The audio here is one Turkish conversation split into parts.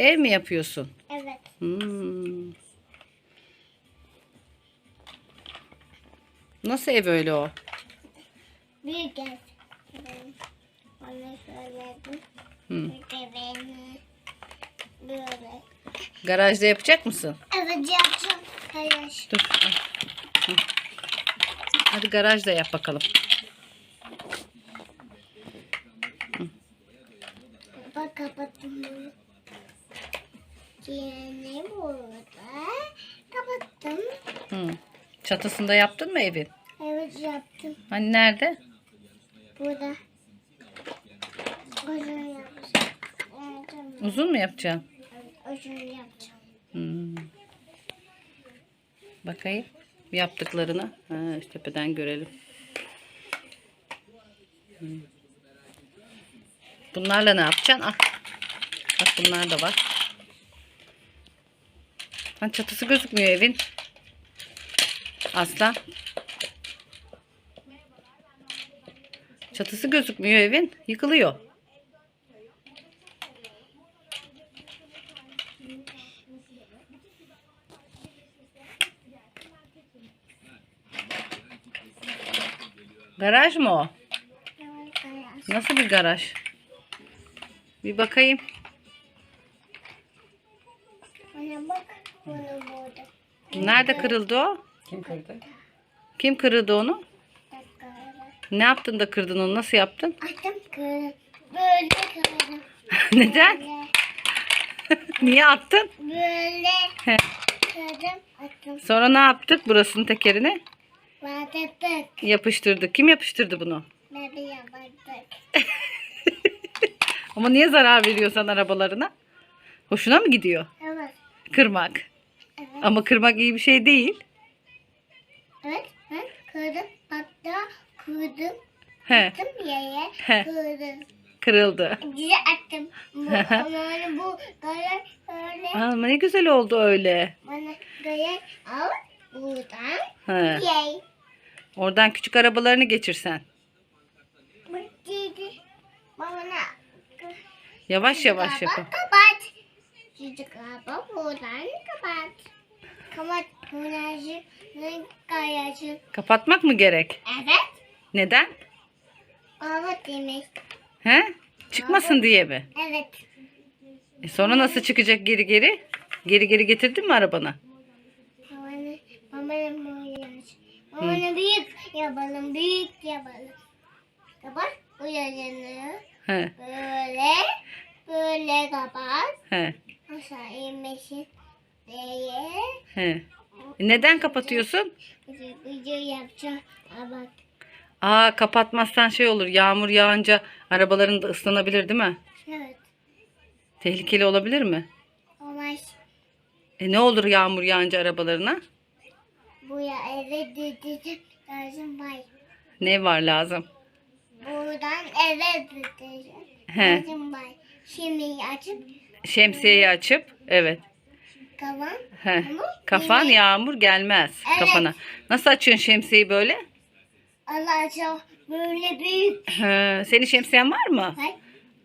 Ev mi yapıyorsun? Evet. Hmm. Nasıl ev öyle o? Büyük ev. Bana söyledim. Beni böyle. Garajda yapacak mısın? Evet yapacağım. Hayır. Dur. Hadi garajda yap bakalım. Bak kapattım bunu. Yine burada. Kapattım. Hı. Çatısında yaptın mı evin? Evet yaptım. Hani nerede? Burada. Uzun yapacağım. Uzun mu yapacaksın? Evet, uzun yapacağım. Hmm. Bakayım yaptıklarını. Ha, şu tepeden görelim. Hmm. Bunlarla ne yapacaksın? Ah. Bak bunlar da var. Lan çatısı gözükmüyor evin. Aslan. Çatısı gözükmüyor evin. Yıkılıyor. Garaj mı o? Nasıl bir garaj? Bir bakayım. Bana bak. Bunu burada. Nerede kırıldı o? Kim kırdı? Kim kırdı onu? Dakika. Ne yaptın da kırdın onu? Nasıl yaptın? Attım kırdım. Böyle kırdım. Neden? Böyle. Niye attın? Böyle kırdım. Attım. Sonra ne yaptık? Burasının tekerini Batırdık. yapıştırdık. Kim yapıştırdı bunu? Bebe yaptık. Ama niye zarar veriyorsan arabalarına? Hoşuna mı gidiyor? Kırmak. Evet. Ama kırmak iyi bir şey değil. Evet. Ben kırdım. Hatta kırdım. He, Attım yere. He. Kırdım. kırıldı. Güzel attım. Bu, ama bu gayet öyle. Ama ne güzel oldu öyle. Bana gayet al. Buradan. He. Yay. Oradan küçük arabalarını geçirsen. Bana Yavaş yavaş yapın. Buradan kapat. Kapat. Burası kayacı. Kapatmak mı gerek? Evet. Neden? Kapat demek. He? Çıkmasın diye mi? Evet. E sonra nasıl çıkacak geri geri? Geri geri getirdin mi arabana? Babanı, babanın burası. Babanı büyük yapalım. Büyük yapalım. Kapat. Bu yazını. He. Böyle. Böyle kapat. He. He. Neden kapatıyorsun? Video yapacağım. Aa, bak. Aa kapatmazsan şey olur. Yağmur yağınca arabaların da ıslanabilir değil mi? Evet. Tehlikeli olabilir mi? Olmaz. E ne olur yağmur yağınca arabalarına? Bu ya eve gideceğim. Lazım var. Ne var lazım? Buradan eve gideceğim. He. Lazım var. Şimdi açıp Şemsiyeyi açıp evet. Kafan yağmur gelmez Evet. kafana. Nasıl açıyorsun şemsiyeyi böyle? Allah aşkına böyle büyük. He. Senin şemsiyen var mı? Hay.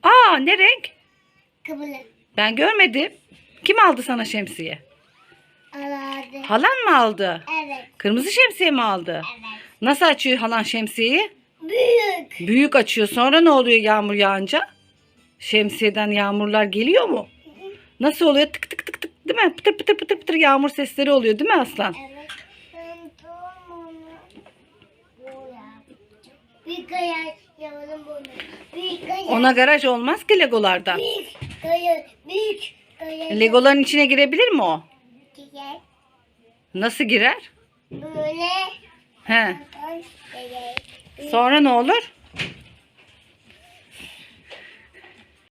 Aa ne renk? Kabul Ben görmedim. Kim aldı sana şemsiye? Allah'ım. Halan mı aldı? Evet. Kırmızı şemsiye mi aldı? Evet. Nasıl açıyor halan şemsiyeyi? Büyük. Büyük açıyor. Sonra ne oluyor yağmur yağınca? Şemsiyeden yağmurlar geliyor mu? Nasıl oluyor? Tık tık tık tık değil mi? Pıtır pıtır pıtır pıtır yağmur sesleri oluyor değil mi aslan? Evet. Ben. Ona garaj olmaz ki legolarda. Büyük. Büyük ayar. Legoların içine girebilir mi o? Diye Nasıl girer? Böyle. He. Böyle. Sonra ne olur?